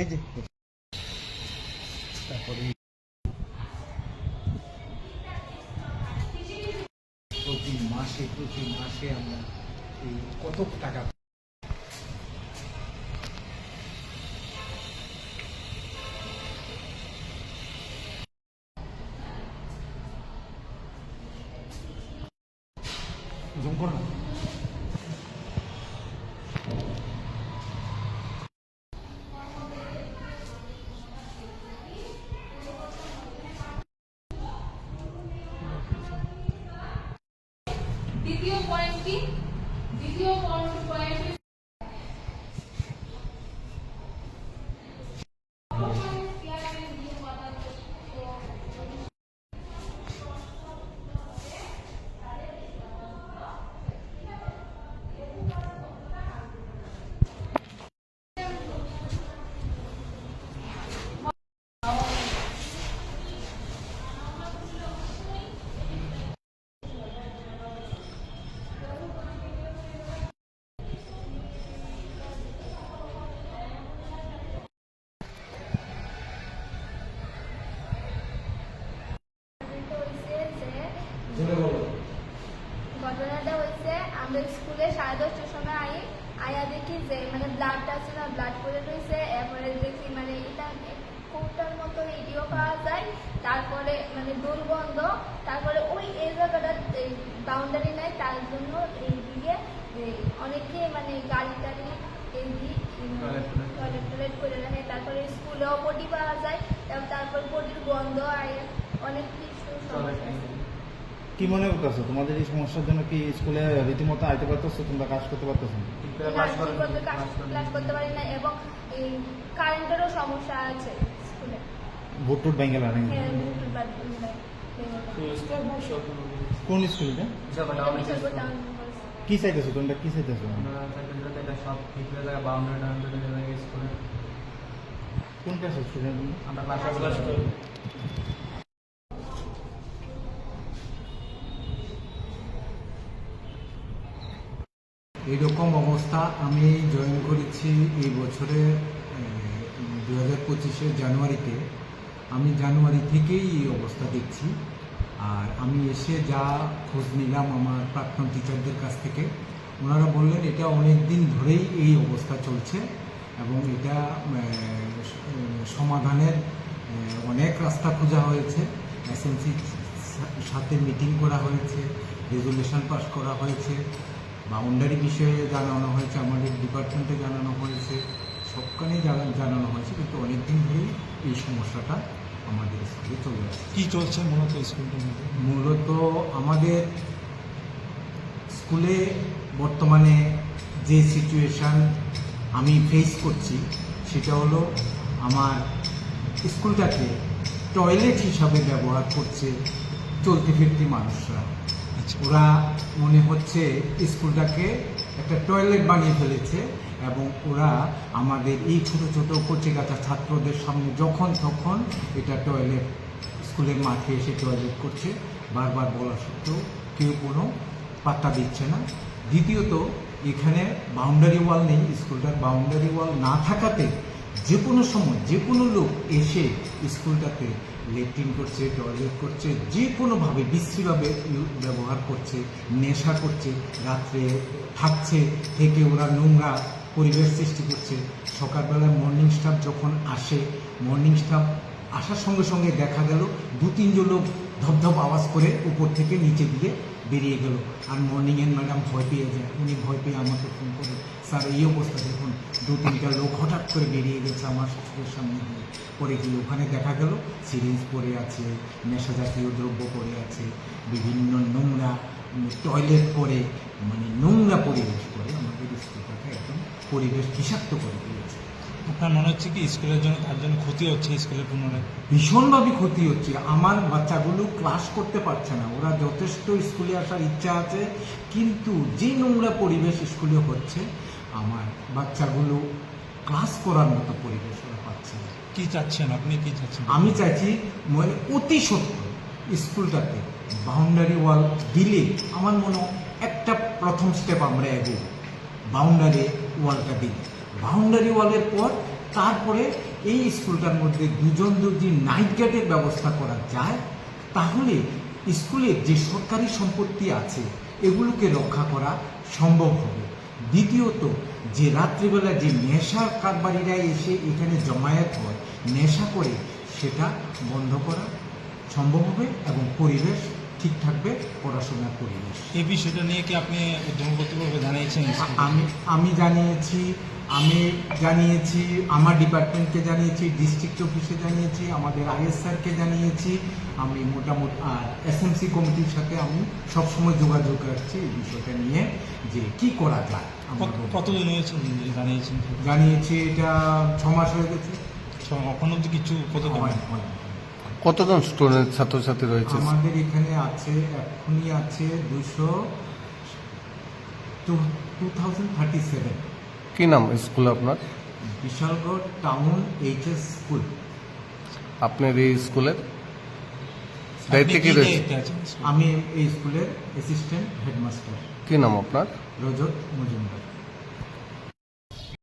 এই যে। তারপরে প্রতি মাসে প্রতি মাসে আমরা এই কত টাকা জুম করো দ্বিতীয় পয়েন্ট কি? দ্বিতীয় পয়েন্ট ঘটনাটা হয়েছে আমরা স্কুলে সাড়ে দশটার সময় আই আয়া দেখি যে মানে ব্লাডটা আছে না ব্লাড পড়ে রয়েছে এরপরে দেখি মানে এটা কৌটার মতো এটিও পাওয়া যায় তারপরে মানে দুর্গন্ধ তারপরে ওই এই জায়গাটা বাউন্ডারি নাই তার জন্য এই অনেকে মানে গাড়ি টাড়ি এই টয়লেট টয়লেট করে রাখে তারপরে স্কুলেও পটি পাওয়া যায় তারপর পটির গন্ধ আয় অনেক কিছু সমস্যা। কি মনে করতেছো? তোমাদের এই সমস্যার জন্য কি স্কুলে রীতিমতো আইতে পারতেছো? তোমরা কাজ করতে পারতেছো না? ক্লাস করতে পারি না এবং কারেন্টেরও সমস্যা আছে স্কুলে। ভোট ব্যাঙ্গেল আর হ্যাঁ। কোন স্কুল এটা? কি চাইতেছো? তোমরা কি চাইতেছো? সব ঠিক হয়ে যায় বাউন্ডারি টাউন্ডারি হয়ে যায় স্কুলে। কোন ক্লাসের স্টুডেন্ট আমরা ক্লাস এইরকম অবস্থা আমি জয়েন করেছি এই বছরে দু হাজার পঁচিশের জানুয়ারিতে। আমি জানুয়ারি থেকেই এই অবস্থা দেখছি। আর আমি এসে যা খোঁজ নিলাম আমার প্রাক্তন টিচারদের কাছ থেকে, ওনারা বললেন, এটা অনেক দিন ধরেই এই অবস্থা চলছে এবং এটা সমাধানের অনেক রাস্তা খোঁজা হয়েছে। এসএমসির সাথে মিটিং করা হয়েছে রেজুলেশন পাস করা হয়েছে। বাউন্ডারি বিষয়ে জানানো হয়েছে আমাদের ডিপার্টমেন্টে জানানো হয়েছে সবখানেই জানা- জানানো হয়েছে কিন্তু অনেকদিন ধরেই এই সমস্যাটা আমাদের স্কুলে চলে আসছে। কি চলছে মূলত স্কুলটার মধ্যে? মূলত আমাদের স্কুলে বর্তমানে যে সিচুয়েশান আমি ফেস করছি সেটা হলো আমার স্কুলটাকে টয়লেট হিসাবে ব্যবহার করছে চলতি ফিরতি মানুষরা। ওরা মনে হচ্ছে স্কুলটাকে একটা টয়লেট বানিয়ে ফেলেছে এবং ওরা আমাদের এই ছোট ছোট কচিকাচা ছাত্রদের সামনে যখন তখন এটা টয়লেট স্কুলের মাঠে এসে টয়লেট করছে। বারবার বলা সত্ত্বেও কেউ কোনো পাত্তা দিচ্ছে না। দ্বিতীয়ত, এখানে বাউন্ডারি ওয়াল নেই, স্কুলটার বাউন্ডারি ওয়াল না থাকাতে যে কোনো সময় যে কোনো লোক এসে স্কুলটাতে লেট্রিন করছে, টয়লেট করছে, যে কোনোভাবে বিশ্রীভাবে ব্যবহার করছে, নেশা করছে, রাত্রে থাকছে, থেকে ওরা নোংরা পরিবেশ সৃষ্টি করছে। সকালবেলা মর্নিং স্টাফ যখন আসে মর্নিং স্টাফ আসার সঙ্গে সঙ্গে দেখা গেল দু তিনজন লোক ধপধপ আওয়াজ করে উপর থেকে নিচে দিয়ে বেরিয়ে গেল। আর মর্নিংয়ের ম্যাডাম ভয় পেয়ে যায়। উনি ভয় পেয়ে আমাকে ফোন করে, স্যার, এই অবস্থা দেখুন, দু তিনটা লোক হঠাৎ করে বেরিয়ে গেছে আমার চোখের সামনে দিয়ে। পরে গিয়ে ওখানে দেখা গেল সিরিঞ্জ পড়ে আছে নেশা জাতীয় দ্রব্য পড়ে আছে, বিভিন্ন নোংরা টয়লেট পরে মানে নোংরা পরিবেশ করে আমাদের স্কুলটাকে একদম পরিবেশ বিষাক্ত করে দিয়েছে। আপনার মনে হচ্ছে কি স্কুলের জন্য তার জন্য ক্ষতি হচ্ছে স্কুলের পুনরায় ভীষণভাবে ক্ষতি হচ্ছে। আমার বাচ্চাগুলো ক্লাস করতে পারছে না। ওরা যথেষ্ট স্কুলে আসার ইচ্ছা আছে কিন্তু যে নোংরা পরিবেশ স্কুলে হচ্ছে আমার বাচ্চাগুলো ক্লাস করার মতো পরিবেশ ওরা পাচ্ছে না। কি চাচ্ছেন আপনি? কি চাচ্ছেন? আমি চাইছি মানে অতি সত্য স্কুলটাতে বাউন্ডারি ওয়াল দিলে আমার মনে একটা প্রথম স্টেপ আমরা এগোব। বাউন্ডারি ওয়ালটা দিই বাউন্ডারি ওয়ালের পর তারপরে এই স্কুলটার মধ্যে দুজন যদি নাইট গার্ডের ব্যবস্থা করা যায়, তাহলে স্কুলের যে সরকারি সম্পত্তি আছে, এগুলোকে রক্ষা করা সম্ভব হবে। দ্বিতীয়ত, যে রাত্রিবেলা যে নেশা কারবারিরা এসে এখানে জমায়েত হয়, নেশা করে, সেটা বন্ধ করা সম্ভব হবে এবং পরিবেশ ঠিক থাকবে পড়াশোনার পরিবেশ এই বিষয়টা নিয়ে কি আপনি উদ্যম কর্তৃপক্ষকে জানিয়েছেন আমি আমি জানিয়েছি আমি জানিয়েছি আমার ডিপার্টমেন্টকে জানিয়েছি ডিস্ট্রিক্ট অফিসে জানিয়েছি আমাদের আইএস স্যারকে জানিয়েছি আমি মোটামুটি আর এসএমসি কমিটির সাথে আমি সবসময় যোগাযোগ রাখছি এই বিষয়টা নিয়ে যে কি করা যায়। কতদিন হয়েছে জানিয়েছেন? জানিয়েছি এটা ছ মাস হয়ে গেছে। এখন অব্দি কিছু কত হয়, হয়। কতজন স্টুডেন্ট ছাত্রছাত্রী রয়েছে? আমাদের এখানে আছে এখনই আছে দুশো টু থাউজেন্ড থার্টি সেভেন কি নাম স্কুল আপনার? Bishalgarh town H S school. আপনার এই স্কুলের দায়িত্বে কি রয়েছে? আমি এই স্কুলের অ্যাসিস্ট্যান্ট হেডমাস্টার কি নাম আপনার? রজত মজুমদার।